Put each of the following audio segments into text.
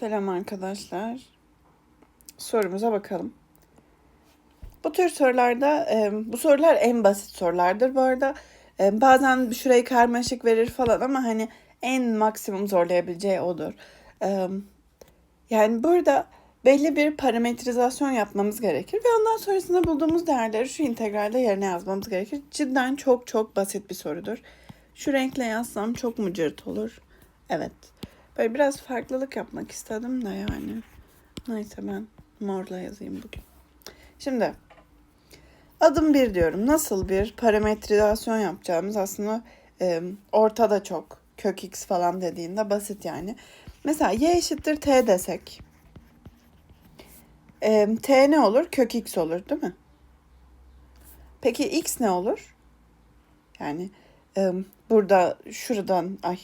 Selam arkadaşlar. Sorumuza bakalım. Bu tür sorularda, bu sorular en basit sorulardır. Bu arada bazen şurayı karmaşık verir falan ama hani en maksimum zorlayabileceği odur. Yani burada belli bir parametrizasyon yapmamız gerekir ve ondan sonrasında bulduğumuz değerleri şu integralde yerine yazmamız gerekir. Cidden çok çok basit bir sorudur. Şu renkle yazsam çok mu cırt olur? Evet. Böyle biraz farklılık yapmak istedim de yani. Neyse ben morla yazayım bugün. Şimdi adım bir diyorum. Nasıl bir parametrizasyon yapacağımız aslında e, ortada çok. Kök x falan dediğinde basit yani. Mesela y eşittir t desek. E, t ne olur? Kök x olur değil mi? Peki x ne olur? Yani e, burada şuradan ay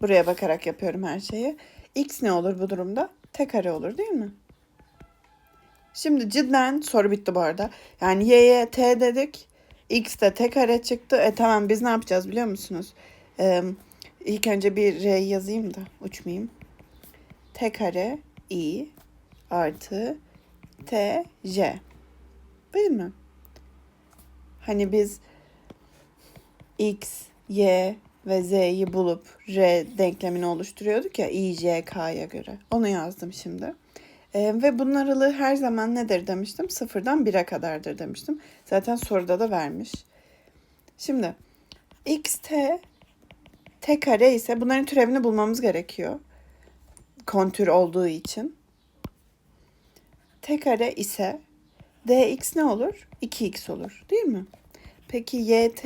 Buraya bakarak yapıyorum her şeyi. X ne olur bu durumda? T kare olur değil mi? Şimdi cidden soru bitti bu arada. Yani y'ye t dedik. X de t kare çıktı. E tamam biz ne yapacağız biliyor musunuz? Ee, ilk önce bir r yazayım da uçmayayım. t kare i artı t j. Değil mi? Hani biz x, y, ve z'yi bulup r denklemini oluşturuyorduk ya i, j, k'ya göre. Onu yazdım şimdi. Ee, ve bunun aralığı her zaman nedir demiştim? Sıfırdan 1'e kadardır demiştim. Zaten soruda da vermiş. Şimdi x, t, t kare ise bunların türevini bulmamız gerekiyor. Kontür olduğu için. t kare ise dx ne olur? 2x olur değil mi? Peki yt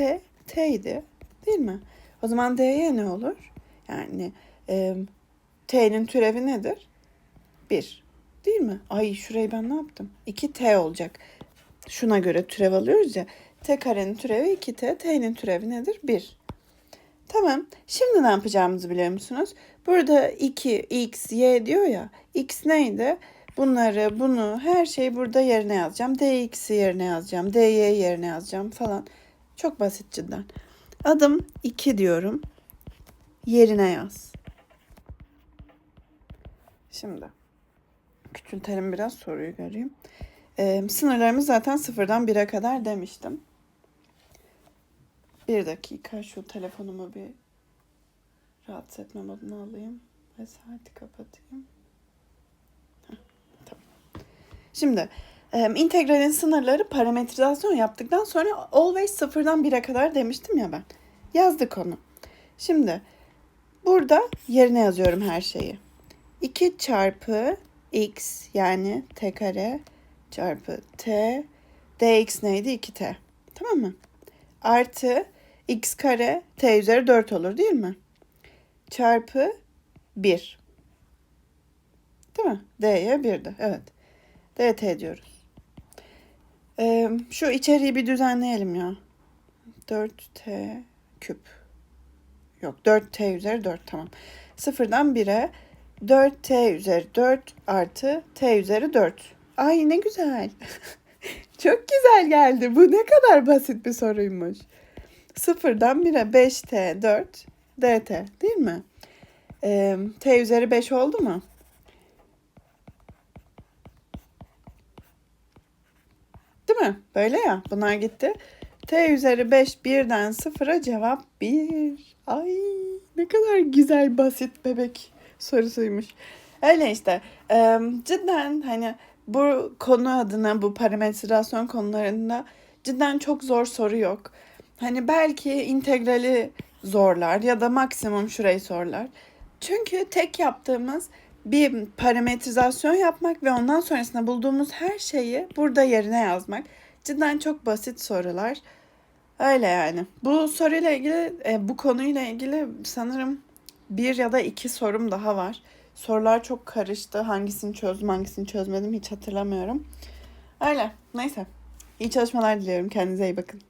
t idi değil mi? O zaman D'ye ne olur? Yani e, T'nin türevi nedir? 1. Değil mi? Ay şurayı ben ne yaptım? 2T olacak. Şuna göre türev alıyoruz ya. T karenin türevi 2T. T'nin türevi nedir? 1. Tamam. Şimdi ne yapacağımızı biliyor musunuz? Burada 2, x, y diyor ya. x neydi? Bunları, bunu, her şeyi burada yerine yazacağım. dx'i yerine yazacağım. dy yerine yazacağım falan. Çok basit cidden. Adım 2 diyorum. Yerine yaz. Şimdi küçültelim biraz soruyu göreyim. Ee, sınırlarımız zaten sıfırdan 1'e kadar demiştim. Bir dakika şu telefonumu bir rahatsız etme moduna alayım. Ve saati kapatayım. Heh, tamam. Şimdi integralin sınırları parametrizasyon yaptıktan sonra always sıfırdan 1'e kadar demiştim ya ben. Yazdık onu. Şimdi burada yerine yazıyorum her şeyi. 2 çarpı x yani t kare çarpı t dx neydi? 2t. Tamam mı? Artı x kare t üzeri 4 olur değil mi? Çarpı 1. Değil mi? d'ye 1'di. Evet. dt diyoruz. Ee, şu içeriği bir düzenleyelim ya. 4t küp. Yok 4t üzeri 4 tamam. Sıfırdan 1'e 4t üzeri 4 artı t üzeri 4. Ay ne güzel. Çok güzel geldi. Bu ne kadar basit bir soruymuş. Sıfırdan 1'e 5t 4 dt değil mi? Ee, t üzeri 5 oldu mu? Mi? Böyle ya. Bunlar gitti. T üzeri 5 birden sıfıra cevap 1. Ay ne kadar güzel basit bebek sorusuymuş. Öyle işte. Cidden hani bu konu adına bu parametrasyon konularında cidden çok zor soru yok. Hani belki integrali zorlar ya da maksimum şurayı sorlar. Çünkü tek yaptığımız bir parametrizasyon yapmak ve ondan sonrasında bulduğumuz her şeyi burada yerine yazmak. Cidden çok basit sorular. Öyle yani. Bu soruyla ilgili, e, bu konuyla ilgili sanırım bir ya da iki sorum daha var. Sorular çok karıştı. Hangisini çözdüm, hangisini çözmedim hiç hatırlamıyorum. Öyle. Neyse. İyi çalışmalar diliyorum. Kendinize iyi bakın.